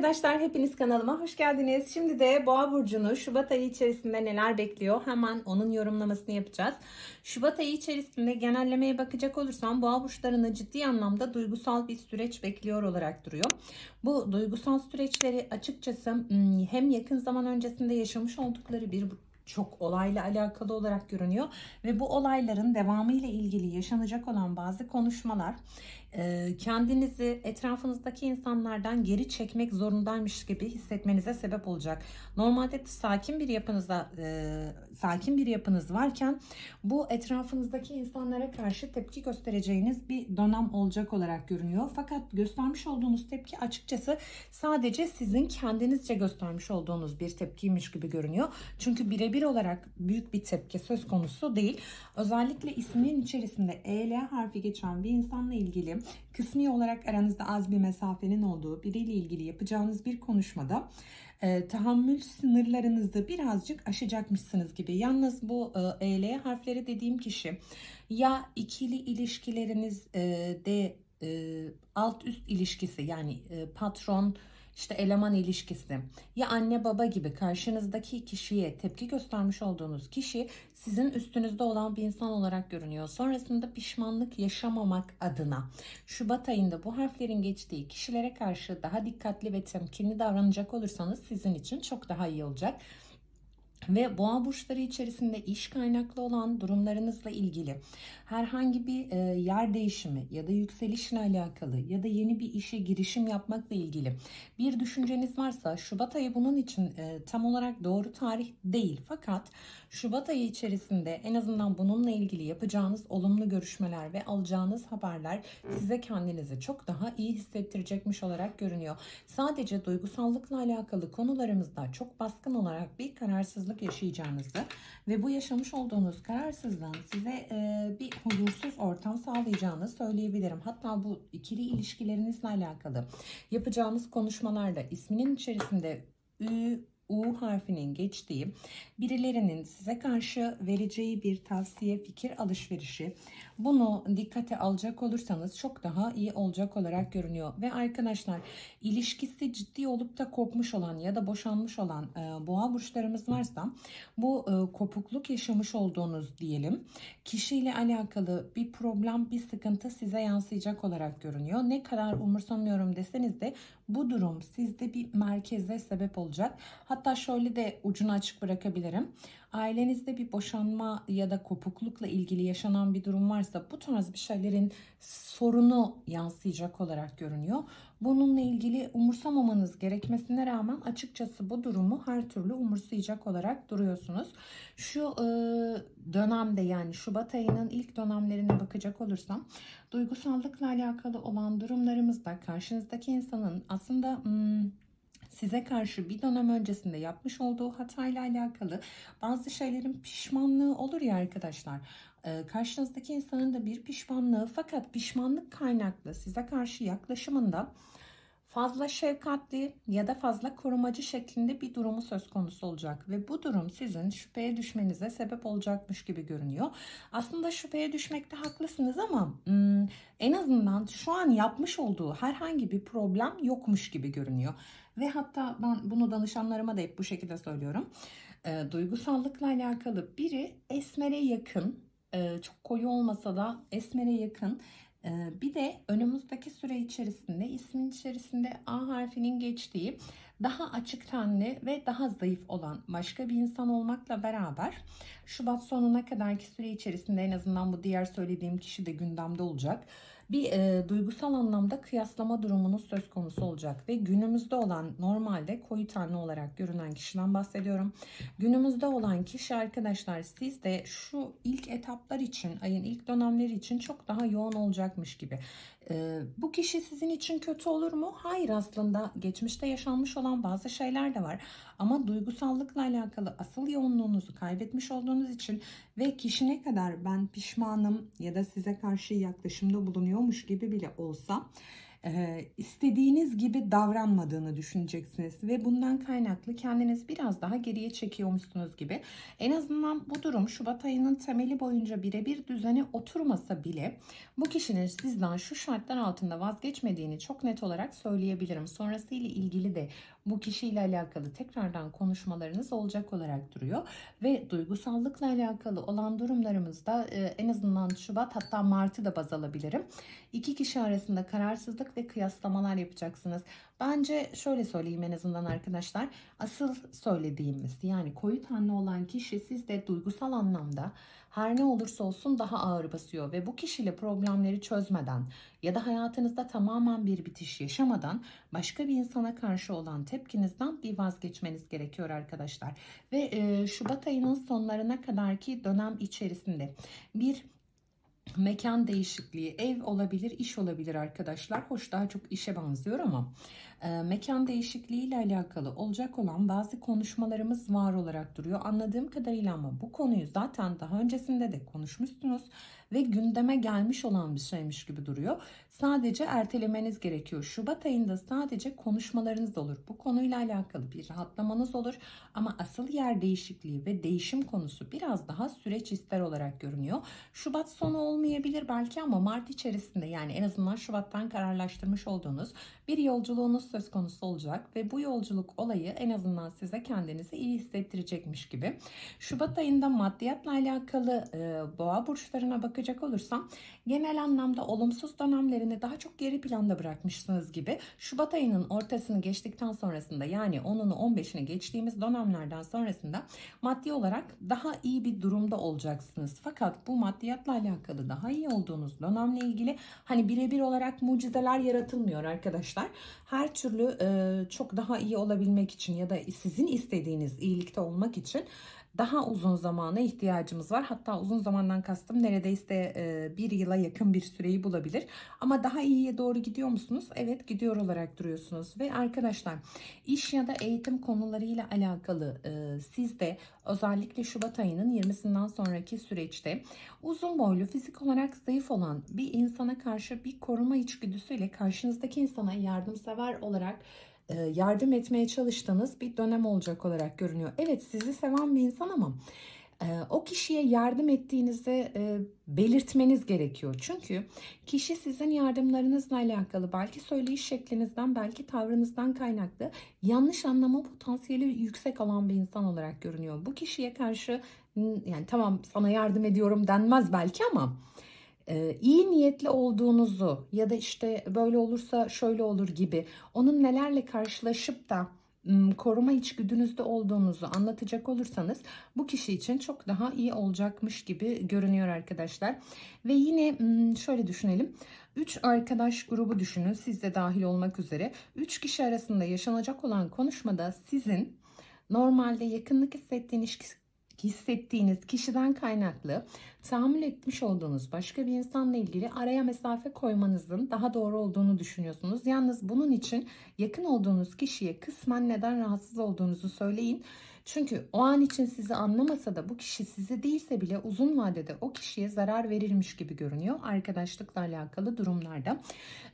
arkadaşlar hepiniz kanalıma hoş geldiniz. Şimdi de Boğa burcunu Şubat ayı içerisinde neler bekliyor hemen onun yorumlamasını yapacağız. Şubat ayı içerisinde genellemeye bakacak olursam Boğa burçlarını ciddi anlamda duygusal bir süreç bekliyor olarak duruyor. Bu duygusal süreçleri açıkçası hmm, hem yakın zaman öncesinde yaşamış oldukları bir çok olayla alakalı olarak görünüyor ve bu olayların devamı ile ilgili yaşanacak olan bazı konuşmalar e, kendinizi etrafınızdaki insanlardan geri çekmek zorundaymış gibi hissetmenize sebep olacak. Normalde sakin bir yapınızda e, sakin bir yapınız varken bu etrafınızdaki insanlara karşı tepki göstereceğiniz bir dönem olacak olarak görünüyor. Fakat göstermiş olduğunuz tepki açıkçası sadece sizin kendinizce göstermiş olduğunuz bir tepkiymiş gibi görünüyor. Çünkü birebir olarak büyük bir tepki söz konusu değil. Özellikle isminin içerisinde EL harfi geçen bir insanla ilgili kısmi olarak aranızda az bir mesafenin olduğu biriyle ilgili yapacağınız bir konuşmada e, tahammül sınırlarınızı birazcık aşacakmışsınız gibi. Yalnız bu e, EL harfleri dediğim kişi ya ikili ilişkileriniz e, e, alt üst ilişkisi yani e, patron işte eleman ilişkisi ya anne baba gibi karşınızdaki kişiye tepki göstermiş olduğunuz kişi sizin üstünüzde olan bir insan olarak görünüyor. Sonrasında pişmanlık yaşamamak adına Şubat ayında bu harflerin geçtiği kişilere karşı daha dikkatli ve temkinli davranacak olursanız sizin için çok daha iyi olacak. Ve boğa burçları içerisinde iş kaynaklı olan durumlarınızla ilgili herhangi bir e, yer değişimi ya da yükselişle alakalı ya da yeni bir işe girişim yapmakla ilgili bir düşünceniz varsa Şubat ayı bunun için e, tam olarak doğru tarih değil. Fakat Şubat ayı içerisinde en azından bununla ilgili yapacağınız olumlu görüşmeler ve alacağınız haberler size kendinizi çok daha iyi hissettirecekmiş olarak görünüyor. Sadece duygusallıkla alakalı konularımızda çok baskın olarak bir kararsızlık yaşayacağınızı ve bu yaşamış olduğunuz kararsızlığın size e, bir huzursuz ortam sağlayacağını söyleyebilirim. Hatta bu ikili ilişkilerinizle alakalı yapacağınız konuşmalarda isminin içerisinde Ü, U harfinin geçtiği birilerinin size karşı vereceği bir tavsiye, fikir alışverişi bunu dikkate alacak olursanız çok daha iyi olacak olarak görünüyor. Ve arkadaşlar ilişkisi ciddi olup da kopmuş olan ya da boşanmış olan e, boğa burçlarımız varsa bu e, kopukluk yaşamış olduğunuz diyelim kişiyle alakalı bir problem, bir sıkıntı size yansıyacak olarak görünüyor. Ne kadar umursamıyorum deseniz de bu durum sizde bir merkeze sebep olacak. Hatta şöyle de ucunu açık bırakabilirim. Ailenizde bir boşanma ya da kopuklukla ilgili yaşanan bir durum varsa bu tarz bir şeylerin sorunu yansıyacak olarak görünüyor. Bununla ilgili umursamamanız gerekmesine rağmen açıkçası bu durumu her türlü umursayacak olarak duruyorsunuz. Şu e, dönemde yani Şubat ayının ilk dönemlerine bakacak olursam duygusallıkla alakalı olan durumlarımızda karşınızdaki insanın aslında... Hmm, size karşı bir dönem öncesinde yapmış olduğu hatayla alakalı bazı şeylerin pişmanlığı olur ya arkadaşlar. Ee, karşınızdaki insanın da bir pişmanlığı fakat pişmanlık kaynaklı size karşı yaklaşımında fazla şefkatli ya da fazla korumacı şeklinde bir durumu söz konusu olacak ve bu durum sizin şüpheye düşmenize sebep olacakmış gibi görünüyor. Aslında şüpheye düşmekte haklısınız ama hmm, en azından şu an yapmış olduğu herhangi bir problem yokmuş gibi görünüyor. Ve hatta ben bunu danışanlarıma da hep bu şekilde söylüyorum. E, duygusallıkla alakalı biri esmere yakın, e, çok koyu olmasa da esmere yakın bir de önümüzdeki süre içerisinde ismin içerisinde A harfinin geçtiği daha açık tenli ve daha zayıf olan başka bir insan olmakla beraber Şubat sonuna kadarki süre içerisinde en azından bu diğer söylediğim kişi de gündemde olacak bir e, duygusal anlamda kıyaslama durumunuz söz konusu olacak ve günümüzde olan normalde koyu tenli olarak görünen kişiden bahsediyorum. Günümüzde olan kişi arkadaşlar siz de şu ilk etaplar için ayın ilk dönemleri için çok daha yoğun olacakmış gibi. E, bu kişi sizin için kötü olur mu? Hayır aslında geçmişte yaşanmış olan bazı şeyler de var. Ama duygusallıkla alakalı asıl yoğunluğunuzu kaybetmiş olduğunuz için ve kişi ne kadar ben pişmanım ya da size karşı yaklaşımda bulunuyormuş gibi bile olsa e, istediğiniz gibi davranmadığını düşüneceksiniz ve bundan kaynaklı kendiniz biraz daha geriye çekiyormuşsunuz gibi. En azından bu durum Şubat ayının temeli boyunca birebir düzene oturmasa bile bu kişinin sizden şu şartlar altında vazgeçmediğini çok net olarak söyleyebilirim. Sonrasıyla ilgili de bu kişiyle alakalı tekrardan konuşmalarınız olacak olarak duruyor ve duygusallıkla alakalı olan durumlarımızda e, en azından Şubat hatta Mart'ı da baz alabilirim. İki kişi arasında kararsızlık ve kıyaslamalar yapacaksınız. Bence şöyle söyleyeyim en azından arkadaşlar. Asıl söylediğimiz yani koyu tenli olan kişi sizde duygusal anlamda her ne olursa olsun daha ağır basıyor ve bu kişiyle problemleri çözmeden ya da hayatınızda tamamen bir bitiş yaşamadan başka bir insana karşı olan tepkinizden bir vazgeçmeniz gerekiyor arkadaşlar. Ve e, Şubat ayının sonlarına kadarki dönem içerisinde bir mekan değişikliği, ev olabilir, iş olabilir arkadaşlar. Hoş daha çok işe benziyor ama e, mekan değişikliği ile alakalı olacak olan bazı konuşmalarımız var olarak duruyor. Anladığım kadarıyla ama bu konuyu zaten daha öncesinde de konuşmuşsunuz ve gündeme gelmiş olan bir şeymiş gibi duruyor. Sadece ertelemeniz gerekiyor. Şubat ayında sadece konuşmalarınız olur. Bu konuyla alakalı bir rahatlamanız olur ama asıl yer değişikliği ve değişim konusu biraz daha süreç ister olarak görünüyor. Şubat sonu olmayabilir belki ama Mart içerisinde yani en azından Şubat'tan kararlaştırmış olduğunuz bir yolculuğunuz söz konusu olacak ve bu yolculuk olayı en azından size kendinizi iyi hissettirecekmiş gibi. Şubat ayında maddiyatla alakalı e, boğa burçlarına bakacak olursam genel anlamda olumsuz dönemlerini daha çok geri planda bırakmışsınız gibi. Şubat ayının ortasını geçtikten sonrasında yani 10'unu 15'ini geçtiğimiz dönemlerden sonrasında maddi olarak daha iyi bir durumda olacaksınız. Fakat bu maddiyatla alakalı daha iyi olduğunuz dönemle ilgili hani birebir olarak mucizeler yaratılmıyor arkadaşlar. Her türlü e, çok daha iyi olabilmek için ya da sizin istediğiniz iyilikte olmak için daha uzun zamana ihtiyacımız var. Hatta uzun zamandan kastım neredeyse e, bir yıla yakın bir süreyi bulabilir. Ama daha iyiye doğru gidiyor musunuz? Evet gidiyor olarak duruyorsunuz. Ve arkadaşlar iş ya da eğitim konularıyla alakalı e, siz de özellikle Şubat ayının 20'sinden sonraki süreçte uzun boylu fizik olarak zayıf olan bir insana karşı bir koruma içgüdüsüyle karşınızdaki insana yardımsever olarak yardım etmeye çalıştığınız bir dönem olacak olarak görünüyor. Evet sizi seven bir insan ama e, o kişiye yardım ettiğinizi e, belirtmeniz gerekiyor. Çünkü kişi sizin yardımlarınızla alakalı belki söyleyiş şeklinizden belki tavrınızdan kaynaklı yanlış anlama potansiyeli yüksek olan bir insan olarak görünüyor. Bu kişiye karşı yani tamam sana yardım ediyorum denmez belki ama e, iyi niyetli olduğunuzu ya da işte böyle olursa şöyle olur gibi onun nelerle karşılaşıp da koruma içgüdünüzde olduğunuzu anlatacak olursanız bu kişi için çok daha iyi olacakmış gibi görünüyor arkadaşlar. Ve yine şöyle düşünelim. 3 arkadaş grubu düşünün siz de dahil olmak üzere. 3 kişi arasında yaşanacak olan konuşmada sizin normalde yakınlık hissettiğiniz hissettiğiniz kişiden kaynaklı tahammül etmiş olduğunuz başka bir insanla ilgili araya mesafe koymanızın daha doğru olduğunu düşünüyorsunuz. Yalnız bunun için yakın olduğunuz kişiye kısmen neden rahatsız olduğunuzu söyleyin. Çünkü o an için sizi anlamasa da bu kişi sizi değilse bile uzun vadede o kişiye zarar verilmiş gibi görünüyor arkadaşlıkla alakalı durumlarda.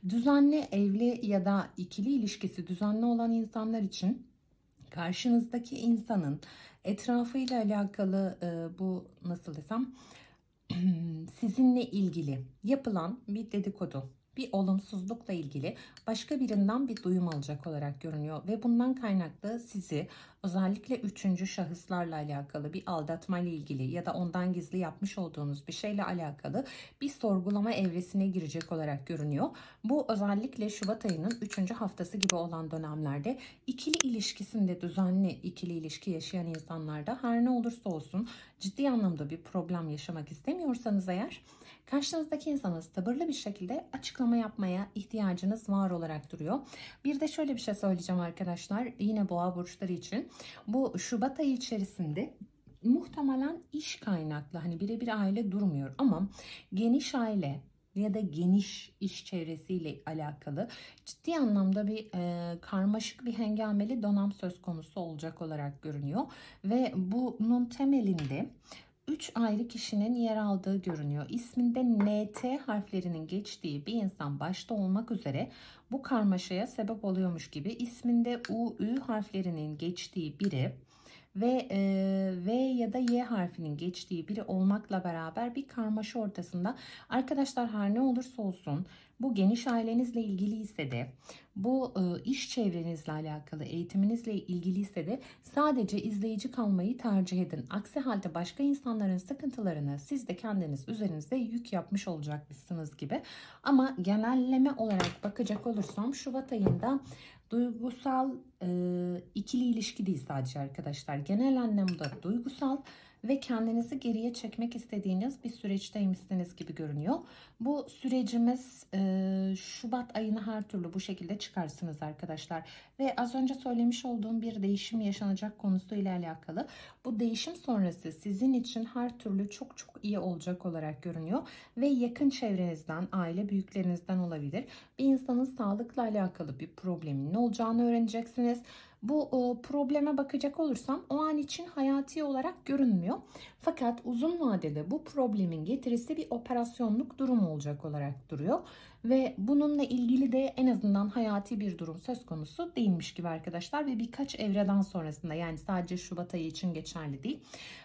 Düzenli evli ya da ikili ilişkisi düzenli olan insanlar için karşınızdaki insanın etrafıyla alakalı e, bu nasıl desem sizinle ilgili yapılan bir dedikodu bir olumsuzlukla ilgili başka birinden bir duyum alacak olarak görünüyor ve bundan kaynaklı sizi özellikle üçüncü şahıslarla alakalı bir aldatma ile ilgili ya da ondan gizli yapmış olduğunuz bir şeyle alakalı bir sorgulama evresine girecek olarak görünüyor. Bu özellikle Şubat ayının üçüncü haftası gibi olan dönemlerde ikili ilişkisinde düzenli ikili ilişki yaşayan insanlarda her ne olursa olsun ciddi anlamda bir problem yaşamak istemiyorsanız eğer karşınızdaki insana sabırlı bir şekilde açıklama yapmaya ihtiyacınız var olarak duruyor. Bir de şöyle bir şey söyleyeceğim arkadaşlar. Yine boğa burçları için. Bu Şubat ayı içerisinde muhtemelen iş kaynaklı hani birebir aile durmuyor ama geniş aile ya da geniş iş çevresiyle alakalı ciddi anlamda bir e, karmaşık bir hengameli dönem söz konusu olacak olarak görünüyor ve bunun temelinde 3 ayrı kişinin yer aldığı görünüyor. İsminde NT harflerinin geçtiği bir insan başta olmak üzere bu karmaşaya sebep oluyormuş gibi isminde U, Ü harflerinin geçtiği biri ve e, V ya da Y harfinin geçtiği biri olmakla beraber bir karmaşa ortasında arkadaşlar her ne olursa olsun bu geniş ailenizle ilgili ise de bu e, iş çevrenizle alakalı eğitiminizle ilgili ise de sadece izleyici kalmayı tercih edin. Aksi halde başka insanların sıkıntılarını siz de kendiniz üzerinizde yük yapmış olacakmışsınız gibi. Ama genelleme olarak bakacak olursam Şubat ayında duygusal e, ikili ilişki değil sadece arkadaşlar. Genel anlamda duygusal ve kendinizi geriye çekmek istediğiniz bir süreçteymişsiniz gibi görünüyor. Bu sürecimiz e, Şubat ayını her türlü bu şekilde çıkarsınız arkadaşlar. Ve az önce söylemiş olduğum bir değişim yaşanacak konusuyla alakalı. Bu değişim sonrası sizin için her türlü çok çok iyi olacak olarak görünüyor. Ve yakın çevrenizden, aile büyüklerinizden olabilir. Bir insanın sağlıkla alakalı bir problemin ne olacağını öğreneceksiniz. Bu probleme bakacak olursam o an için hayati olarak görünmüyor. Fakat uzun vadede bu problemin getirisi bir operasyonluk durum olacak olarak duruyor. Ve bununla ilgili de en azından hayati bir durum söz konusu değilmiş gibi arkadaşlar. Ve birkaç evreden sonrasında yani sadece Şubat ayı için geçerli değil.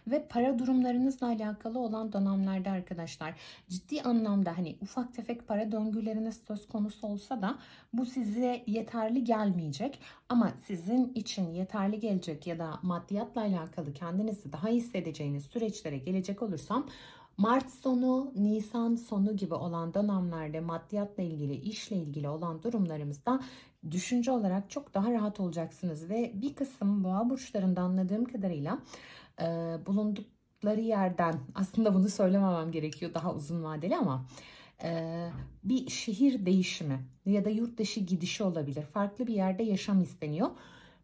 Ve para durumlarınızla alakalı olan dönemlerde arkadaşlar ciddi anlamda hani ufak tefek para döngüleriniz söz konusu olsa da bu size yeterli gelmeyecek. Ama sizin için yeterli gelecek ya da maddiyatla alakalı kendinizi daha hissedeceğiniz süreçlere gelecek olursam Mart sonu, Nisan sonu gibi olan dönemlerde maddiyatla ilgili, işle ilgili olan durumlarımızda düşünce olarak çok daha rahat olacaksınız ve bir kısım boğa burçlarında anladığım kadarıyla e, bulundukları yerden aslında bunu söylememem gerekiyor daha uzun vadeli ama e, bir şehir değişimi ya da yurt dışı gidişi olabilir. Farklı bir yerde yaşam isteniyor.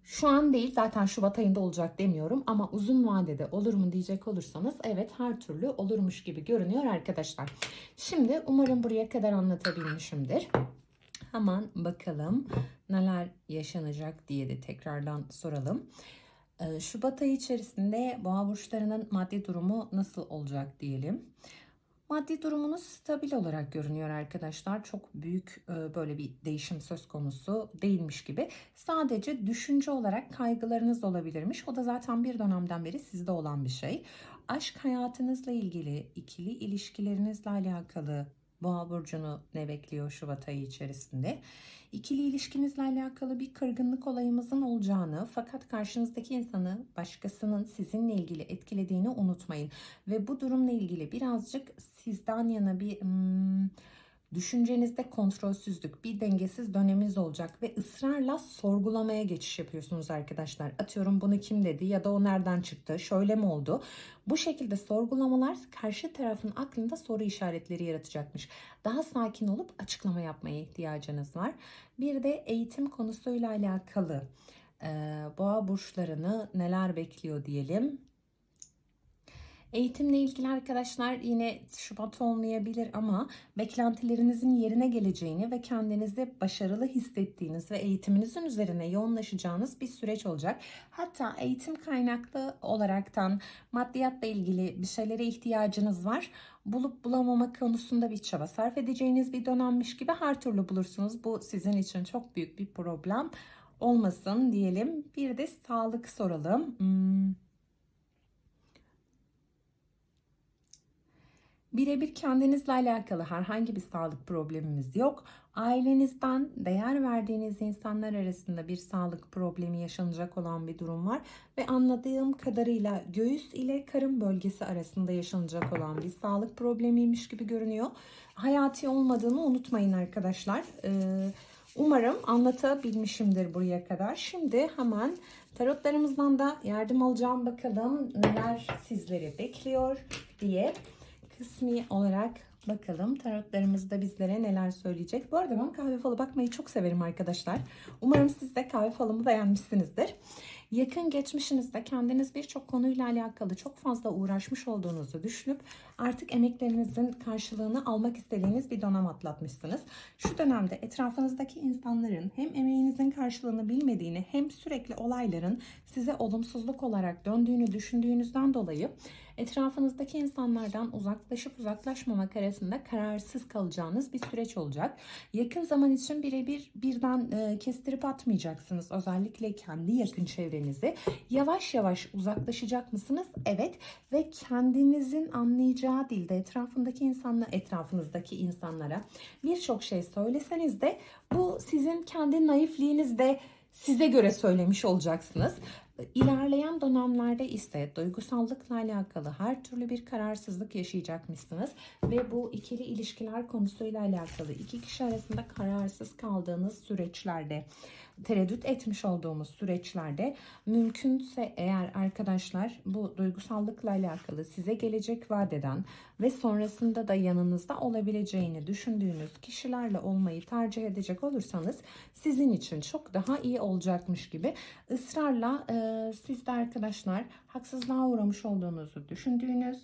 Şu an değil zaten Şubat ayında olacak demiyorum ama uzun vadede olur mu diyecek olursanız evet her türlü olurmuş gibi görünüyor arkadaşlar. Şimdi umarım buraya kadar anlatabilmişimdir. Hemen bakalım neler yaşanacak diye de tekrardan soralım. Ee, Şubat ayı içerisinde boğa burçlarının maddi durumu nasıl olacak diyelim. Maddi durumunuz stabil olarak görünüyor arkadaşlar. Çok büyük e, böyle bir değişim söz konusu değilmiş gibi. Sadece düşünce olarak kaygılarınız olabilirmiş. O da zaten bir dönemden beri sizde olan bir şey. Aşk hayatınızla ilgili, ikili ilişkilerinizle alakalı Boğa burcunu ne bekliyor Şubat ayı içerisinde? İkili ilişkinizle alakalı bir kırgınlık olayımızın olacağını fakat karşınızdaki insanı başkasının sizinle ilgili etkilediğini unutmayın. Ve bu durumla ilgili birazcık sizden yana bir hmm, düşüncenizde kontrolsüzlük, bir dengesiz döneminiz olacak ve ısrarla sorgulamaya geçiş yapıyorsunuz arkadaşlar. Atıyorum bunu kim dedi ya da o nereden çıktı, şöyle mi oldu? Bu şekilde sorgulamalar karşı tarafın aklında soru işaretleri yaratacakmış. Daha sakin olup açıklama yapmaya ihtiyacınız var. Bir de eğitim konusuyla alakalı boğa burçlarını neler bekliyor diyelim. Eğitimle ilgili arkadaşlar yine Şubat olmayabilir ama beklentilerinizin yerine geleceğini ve kendinizi başarılı hissettiğiniz ve eğitiminizin üzerine yoğunlaşacağınız bir süreç olacak. Hatta eğitim kaynaklı olaraktan maddiyatla ilgili bir şeylere ihtiyacınız var. Bulup bulamama konusunda bir çaba sarf edeceğiniz bir dönemmiş gibi her türlü bulursunuz. Bu sizin için çok büyük bir problem olmasın diyelim. Bir de sağlık soralım. Hmm. Birebir kendinizle alakalı herhangi bir sağlık problemimiz yok. Ailenizden değer verdiğiniz insanlar arasında bir sağlık problemi yaşanacak olan bir durum var. Ve anladığım kadarıyla göğüs ile karın bölgesi arasında yaşanacak olan bir sağlık problemiymiş gibi görünüyor. Hayati olmadığını unutmayın arkadaşlar. Ee, umarım anlatabilmişimdir buraya kadar. Şimdi hemen tarotlarımızdan da yardım alacağım bakalım neler sizleri bekliyor diye kısmi olarak Bakalım tarotlarımız da bizlere neler söyleyecek. Bu arada ben kahve falı bakmayı çok severim arkadaşlar. Umarım siz de kahve falımı beğenmişsinizdir. Yakın geçmişinizde kendiniz birçok konuyla alakalı çok fazla uğraşmış olduğunuzu düşünüp artık emeklerinizin karşılığını almak istediğiniz bir dönem atlatmışsınız. Şu dönemde etrafınızdaki insanların hem emeğinizin karşılığını bilmediğini hem sürekli olayların size olumsuzluk olarak döndüğünü düşündüğünüzden dolayı etrafınızdaki insanlardan uzaklaşıp uzaklaşmamak arasında kararsız kalacağınız bir süreç olacak. Yakın zaman için birebir birden e, kestirip atmayacaksınız. Özellikle kendi yakın çevrenizi. Yavaş yavaş uzaklaşacak mısınız? Evet. Ve kendinizin anlayacağı dilde etrafındaki insanla etrafınızdaki insanlara birçok şey söyleseniz de bu sizin kendi naifliğinizde size göre söylemiş olacaksınız. İlerleyen dönemlerde ise duygusallıkla alakalı her türlü bir kararsızlık yaşayacakmışsınız ve bu ikili ilişkiler konusuyla alakalı iki kişi arasında kararsız kaldığınız süreçlerde tereddüt etmiş olduğumuz süreçlerde mümkünse eğer arkadaşlar bu duygusallıkla alakalı size gelecek vadeden ve sonrasında da yanınızda olabileceğini düşündüğünüz kişilerle olmayı tercih edecek olursanız sizin için çok daha iyi olacakmış gibi ısrarla e, siz de arkadaşlar haksızlığa uğramış olduğunuzu düşündüğünüz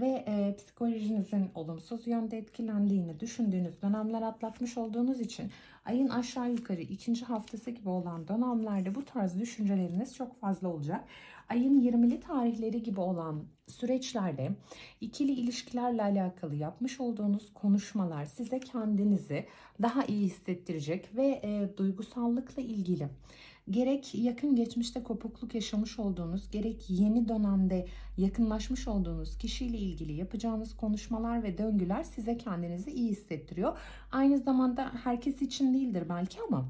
ve e, psikolojinizin olumsuz yönde etkilendiğini düşündüğünüz dönemler atlatmış olduğunuz için ayın aşağı yukarı ikinci haftası gibi olan dönemlerde bu tarz düşünceleriniz çok fazla olacak. Ayın 20'li tarihleri gibi olan süreçlerde ikili ilişkilerle alakalı yapmış olduğunuz konuşmalar size kendinizi daha iyi hissettirecek ve e, duygusallıkla ilgili gerek yakın geçmişte kopukluk yaşamış olduğunuz, gerek yeni dönemde yakınlaşmış olduğunuz kişiyle ilgili yapacağınız konuşmalar ve döngüler size kendinizi iyi hissettiriyor. Aynı zamanda herkes için değildir belki ama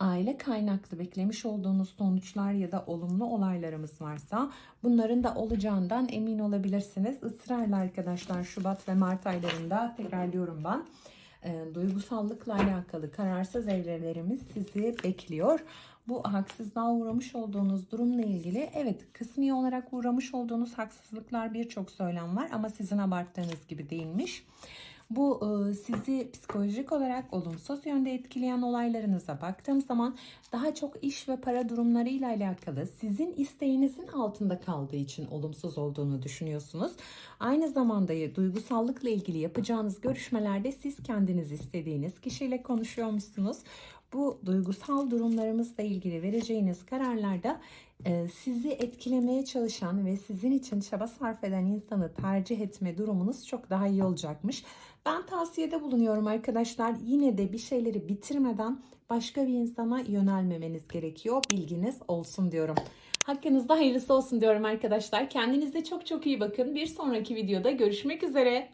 aile kaynaklı beklemiş olduğunuz sonuçlar ya da olumlu olaylarımız varsa bunların da olacağından emin olabilirsiniz. Israrla arkadaşlar Şubat ve Mart aylarında tekrarlıyorum ben e, duygusallıkla alakalı kararsız evrelerimiz sizi bekliyor. Bu haksızlığa uğramış olduğunuz durumla ilgili evet kısmi olarak uğramış olduğunuz haksızlıklar birçok söylem var ama sizin abarttığınız gibi değilmiş. Bu e, sizi psikolojik olarak olumsuz yönde etkileyen olaylarınıza baktığım zaman daha çok iş ve para durumlarıyla alakalı sizin isteğinizin altında kaldığı için olumsuz olduğunu düşünüyorsunuz. Aynı zamanda duygusallıkla ilgili yapacağınız görüşmelerde siz kendiniz istediğiniz kişiyle konuşuyormuşsunuz. Bu duygusal durumlarımızla ilgili vereceğiniz kararlarda e, sizi etkilemeye çalışan ve sizin için çaba sarf eden insanı tercih etme durumunuz çok daha iyi olacakmış. Ben tavsiyede bulunuyorum arkadaşlar. Yine de bir şeyleri bitirmeden başka bir insana yönelmemeniz gerekiyor. Bilginiz olsun diyorum. Hakkınızda hayırlısı olsun diyorum arkadaşlar. Kendinize çok çok iyi bakın. Bir sonraki videoda görüşmek üzere.